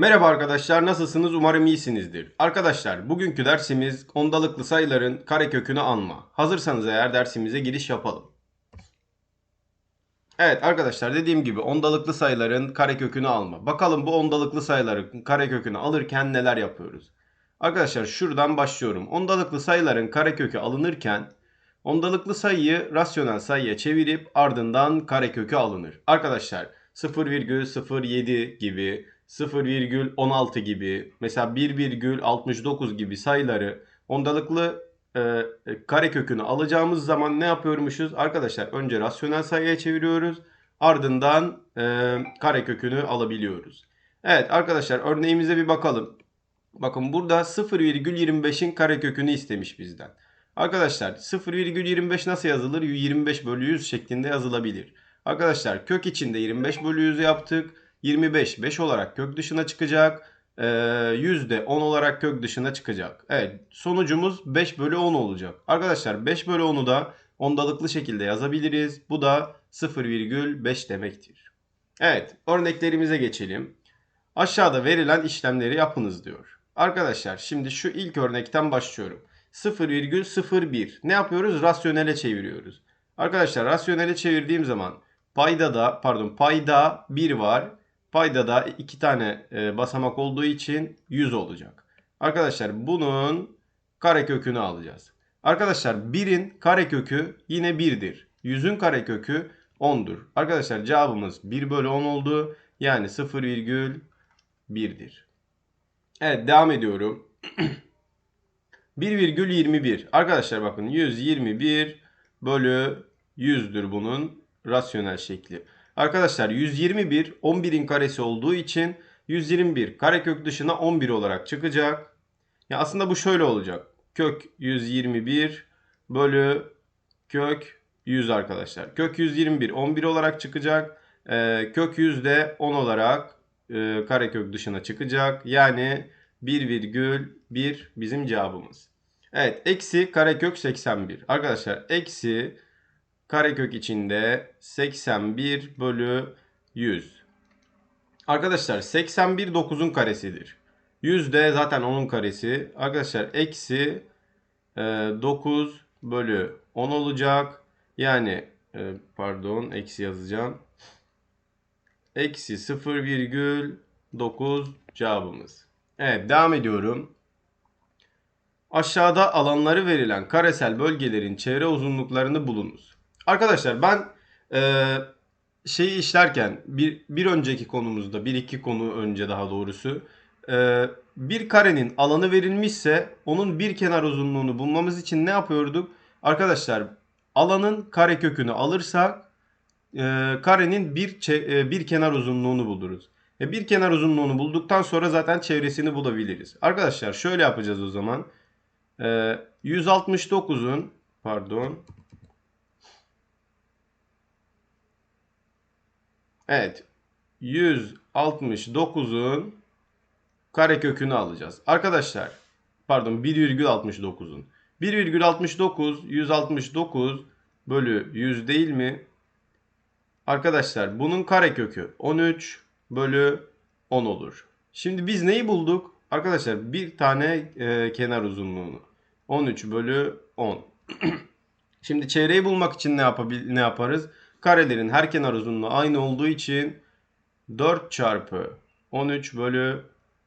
Merhaba arkadaşlar nasılsınız umarım iyisinizdir. Arkadaşlar bugünkü dersimiz ondalıklı sayıların karekökünü alma. Hazırsanız eğer dersimize giriş yapalım. Evet arkadaşlar dediğim gibi ondalıklı sayıların karekökünü alma. Bakalım bu ondalıklı sayıların karekökünü alırken neler yapıyoruz. Arkadaşlar şuradan başlıyorum. Ondalıklı sayıların karekökü alınırken ondalıklı sayıyı rasyonel sayıya çevirip ardından karekökü alınır. Arkadaşlar 0,07 gibi 0,16 gibi mesela 1,69 gibi sayıları ondalıklı e, e, karekökünü alacağımız zaman ne yapıyormuşuz? Arkadaşlar önce rasyonel sayıya çeviriyoruz. Ardından e, karekökünü alabiliyoruz. Evet arkadaşlar örneğimize bir bakalım. Bakın burada 0,25'in karekökünü istemiş bizden. Arkadaşlar 0,25 nasıl yazılır? 25 bölü 100 şeklinde yazılabilir. Arkadaşlar kök içinde 25 bölü 100 yaptık. 25 5 olarak kök dışına çıkacak. Ee, 100 de 10 olarak kök dışına çıkacak. Evet sonucumuz 5 bölü 10 olacak. Arkadaşlar 5 bölü 10'u da ondalıklı şekilde yazabiliriz. Bu da 0,5 demektir. Evet örneklerimize geçelim. Aşağıda verilen işlemleri yapınız diyor. Arkadaşlar şimdi şu ilk örnekten başlıyorum. 0,01 ne yapıyoruz? Rasyonele çeviriyoruz. Arkadaşlar rasyonele çevirdiğim zaman payda da pardon payda 1 var. Payda da 2 tane e, basamak olduğu için 100 olacak. Arkadaşlar bunun karekökünü alacağız. Arkadaşlar 1'in karekökü yine 1'dir. 100'ün karekökü 10'dur. Arkadaşlar cevabımız 1 bölü 10 oldu. Yani 0,1'dir. Evet devam ediyorum. 1,21. Arkadaşlar bakın 121 bölü 100'dür bunun rasyonel şekli. Arkadaşlar 121 11'in karesi olduğu için 121 karekök dışına 11 olarak çıkacak. Ya aslında bu şöyle olacak. Kök 121 bölü kök 100 arkadaşlar. Kök 121 11 olarak çıkacak. Ee, kök 100 de 10 olarak e, karekök dışına çıkacak. Yani 1,1 bizim cevabımız. Evet eksi karekök 81. Arkadaşlar eksi karekök içinde 81 bölü 100. Arkadaşlar 81 9'un karesidir. 100 de zaten onun karesi. Arkadaşlar eksi e, 9 bölü 10 olacak. Yani e, pardon eksi yazacağım. Eksi 0,9 cevabımız. Evet devam ediyorum. Aşağıda alanları verilen karesel bölgelerin çevre uzunluklarını bulunuz. Arkadaşlar ben e, şeyi işlerken bir, bir önceki konumuzda bir iki konu önce daha doğrusu e, bir karenin alanı verilmişse onun bir kenar uzunluğunu bulmamız için ne yapıyorduk? Arkadaşlar alanın karekökünü alırsak e, karenin bir, e, bir kenar uzunluğunu buluruz. E, bir kenar uzunluğunu bulduktan sonra zaten çevresini bulabiliriz. Arkadaşlar şöyle yapacağız o zaman. E, 169'un pardon Evet. 169'un karekökünü alacağız. Arkadaşlar pardon 1,69'un. 1,69 169 bölü 100 değil mi? Arkadaşlar bunun karekökü 13 bölü 10 olur. Şimdi biz neyi bulduk? Arkadaşlar bir tane e, kenar uzunluğunu. 13 bölü 10. Şimdi çevreyi bulmak için ne, yapabil ne yaparız? Karelerin her kenar uzunluğu aynı olduğu için 4 çarpı 13 bölü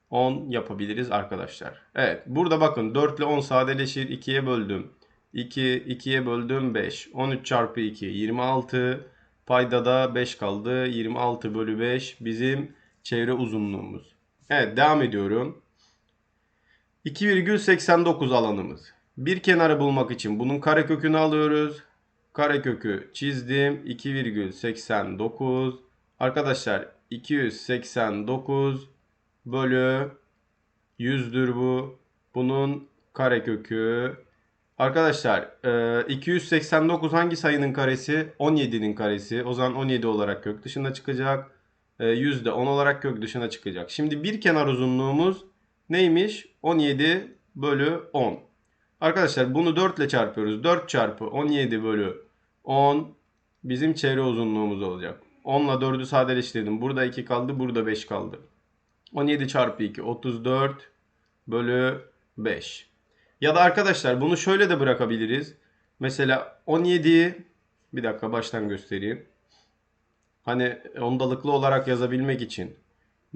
10 yapabiliriz arkadaşlar. Evet burada bakın 4 ile 10 sadeleşir. 2'ye böldüm. 2, 2'ye böldüm 5. 13 çarpı 2 26. Payda da 5 kaldı. 26 bölü 5 bizim çevre uzunluğumuz. Evet devam ediyorum. 2,89 alanımız. Bir kenarı bulmak için bunun karekökünü alıyoruz. Karekökü çizdim. 2,89. Arkadaşlar 289 bölü 100'dür bu. Bunun karekökü. Arkadaşlar e, 289 hangi sayının karesi? 17'nin karesi. O zaman 17 olarak kök dışına çıkacak. E, 100 de 10 olarak kök dışına çıkacak. Şimdi bir kenar uzunluğumuz neymiş? 17 bölü 10. Arkadaşlar bunu 4 ile çarpıyoruz. 4 çarpı 17 bölü 10 bizim çevre uzunluğumuz olacak. 10 ile 4'ü sadeleştirdim. Burada 2 kaldı. Burada 5 kaldı. 17 çarpı 2 34 bölü 5. Ya da arkadaşlar bunu şöyle de bırakabiliriz. Mesela 17'yi bir dakika baştan göstereyim. Hani ondalıklı olarak yazabilmek için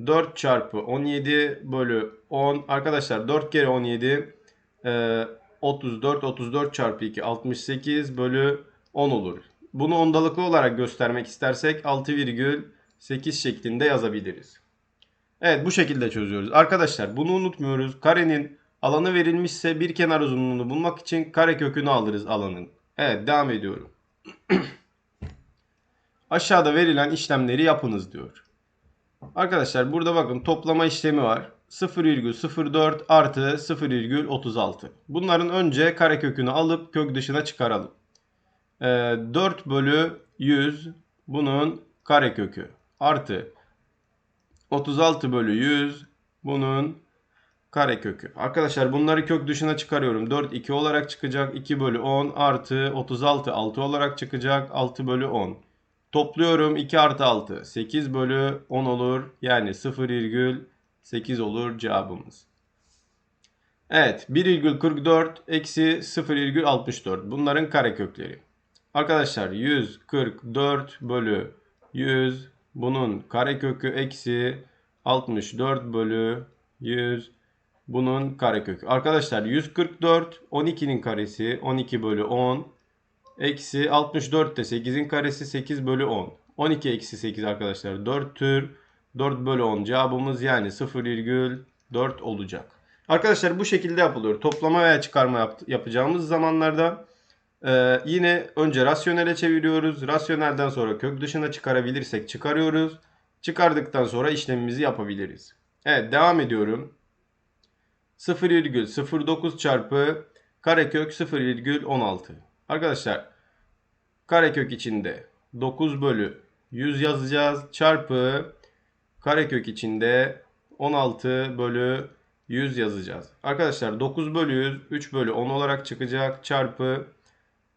4 çarpı 17 bölü 10 arkadaşlar 4 kere 17 e, 34 34 çarpı 2 68 bölü 10 olur. Bunu ondalıklı olarak göstermek istersek 6,8 şeklinde yazabiliriz. Evet bu şekilde çözüyoruz. Arkadaşlar bunu unutmuyoruz. Karenin alanı verilmişse bir kenar uzunluğunu bulmak için kare kökünü alırız alanın. Evet devam ediyorum. Aşağıda verilen işlemleri yapınız diyor. Arkadaşlar burada bakın toplama işlemi var. 0,04 artı 0,36. Bunların önce karekökünü alıp kök dışına çıkaralım. Ee, 4 bölü 100 bunun karekökü artı 36 bölü 100 bunun karekökü. Arkadaşlar bunları kök dışına çıkarıyorum. 4 2 olarak çıkacak. 2 bölü 10 artı 36 6 olarak çıkacak. 6 bölü 10. Topluyorum 2 artı 6 8 bölü 10 olur. Yani 0,8 olur cevabımız. Evet 1,44 eksi 0,64 bunların karekökleri. Arkadaşlar 144 bölü 100 bunun karekökü eksi 64 bölü 100 bunun karekökü. Arkadaşlar 144 12'nin karesi 12 bölü 10 eksi 64 de 8'in karesi 8 bölü 10. 12 eksi 8 arkadaşlar 4 tür 4 bölü 10 cevabımız yani 0,4 olacak. Arkadaşlar bu şekilde yapılıyor. Toplama veya çıkarma yap- yapacağımız zamanlarda ee, yine önce rasyonele çeviriyoruz. Rasyonelden sonra kök dışına çıkarabilirsek çıkarıyoruz. Çıkardıktan sonra işlemimizi yapabiliriz. Evet devam ediyorum. 0,09 çarpı karekök 0,16. Arkadaşlar karekök içinde 9 bölü 100 yazacağız. Çarpı karekök içinde 16 bölü 100 yazacağız. Arkadaşlar 9 bölü 100 3 bölü 10 olarak çıkacak. Çarpı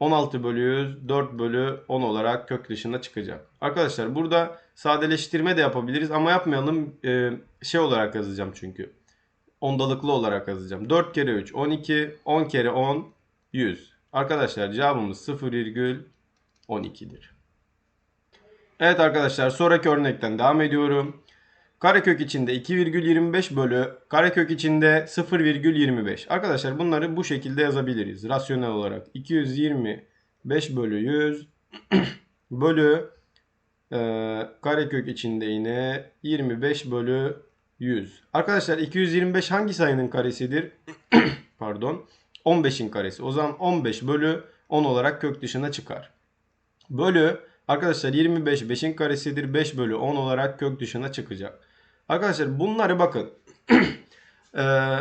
16 bölü 100 4 bölü 10 olarak kök dışına çıkacak. Arkadaşlar burada sadeleştirme de yapabiliriz ama yapmayalım Ee, şey olarak yazacağım çünkü. Ondalıklı olarak yazacağım. 4 kere 3 12 10 kere 10 100. Arkadaşlar cevabımız 0,12'dir. Evet arkadaşlar sonraki örnekten devam ediyorum. Karekök içinde 2,25 bölü karekök içinde 0,25. Arkadaşlar bunları bu şekilde yazabiliriz. Rasyonel olarak 225 bölü 100 bölü e, karekök içinde yine 25 bölü 100. Arkadaşlar 225 hangi sayının karesidir? Pardon. 15'in karesi. O zaman 15 bölü 10 olarak kök dışına çıkar. Bölü arkadaşlar 25 5'in karesidir. 5 bölü 10 olarak kök dışına çıkacak. Arkadaşlar bunları bakın. Ee,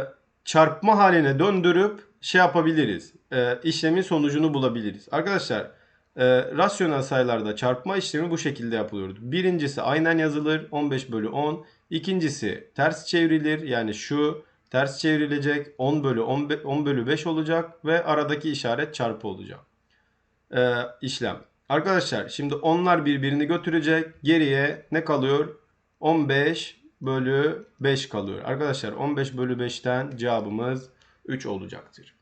çarpma haline döndürüp şey yapabiliriz. Ee, işlemin sonucunu bulabiliriz. Arkadaşlar e, rasyonel sayılarda çarpma işlemi bu şekilde yapılıyor. Birincisi aynen yazılır 15 bölü 10. İkincisi ters çevrilir yani şu ters çevrilecek 10 bölü 10, 10 bölü 5 olacak ve aradaki işaret çarpı olacak. Ee, işlem. Arkadaşlar şimdi onlar birbirini götürecek. Geriye ne kalıyor? 15 bölü 5 kalıyor. Arkadaşlar 15 bölü 5'ten cevabımız 3 olacaktır.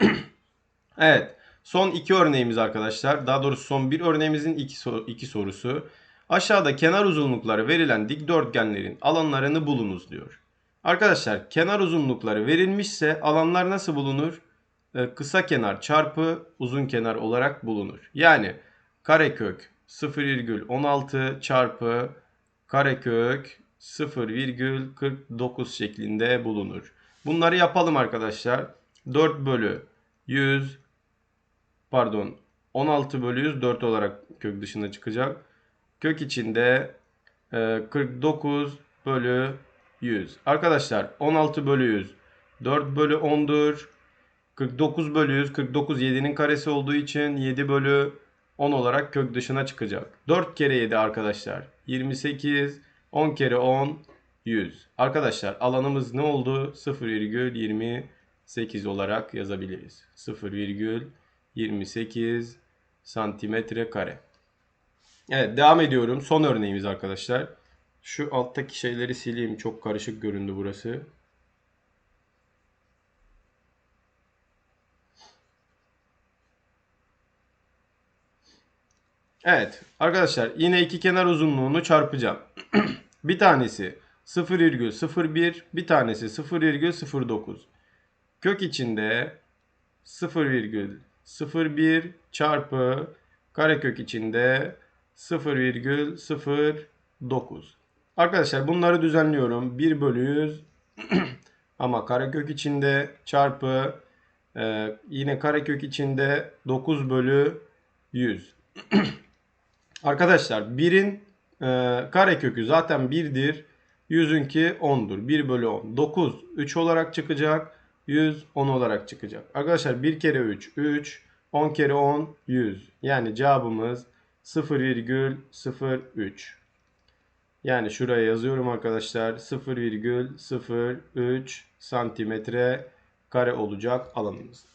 evet. Son iki örneğimiz arkadaşlar. Daha doğrusu son bir örneğimizin iki, sor- sorusu. Aşağıda kenar uzunlukları verilen dikdörtgenlerin alanlarını bulunuz diyor. Arkadaşlar kenar uzunlukları verilmişse alanlar nasıl bulunur? Ee, kısa kenar çarpı uzun kenar olarak bulunur. Yani karekök 0,16 çarpı karekök 0,49 şeklinde bulunur. Bunları yapalım arkadaşlar. 4 bölü 100 pardon 16 bölü 100 4 olarak kök dışına çıkacak. Kök içinde e, 49 bölü 100. Arkadaşlar 16 bölü 100 4 bölü 10'dur. 49 bölü 100 49 7'nin karesi olduğu için 7 bölü 10 olarak kök dışına çıkacak. 4 kere 7 arkadaşlar 28 10 kere 10 100. Arkadaşlar alanımız ne oldu? 0,28 olarak yazabiliriz. 0,28 santimetre kare. Evet devam ediyorum. Son örneğimiz arkadaşlar. Şu alttaki şeyleri sileyim. Çok karışık göründü burası. Evet arkadaşlar yine iki kenar uzunluğunu çarpacağım. bir tanesi 0,01 bir tanesi 0,09. Kök içinde 0,01 çarpı karekök içinde 0,09. Arkadaşlar bunları düzenliyorum. 1 bölü 100 ama karekök içinde çarpı e, yine karekök içinde 9 bölü 100. Arkadaşlar 1'in e, karekökü zaten 1'dir. 100'ünki 10'dur. 1 bölü 10. 9 3 olarak çıkacak. 100 10 olarak çıkacak. Arkadaşlar 1 kere 3 3. 10 kere 10 100. Yani cevabımız 0,03. Yani şuraya yazıyorum arkadaşlar. 0,03 santimetre kare olacak alanımız.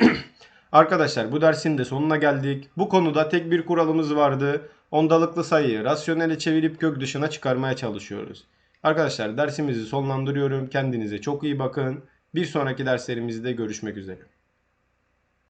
Arkadaşlar bu dersin de sonuna geldik. Bu konuda tek bir kuralımız vardı. Ondalıklı sayıyı rasyonele çevirip kök dışına çıkarmaya çalışıyoruz. Arkadaşlar dersimizi sonlandırıyorum. Kendinize çok iyi bakın. Bir sonraki derslerimizde görüşmek üzere.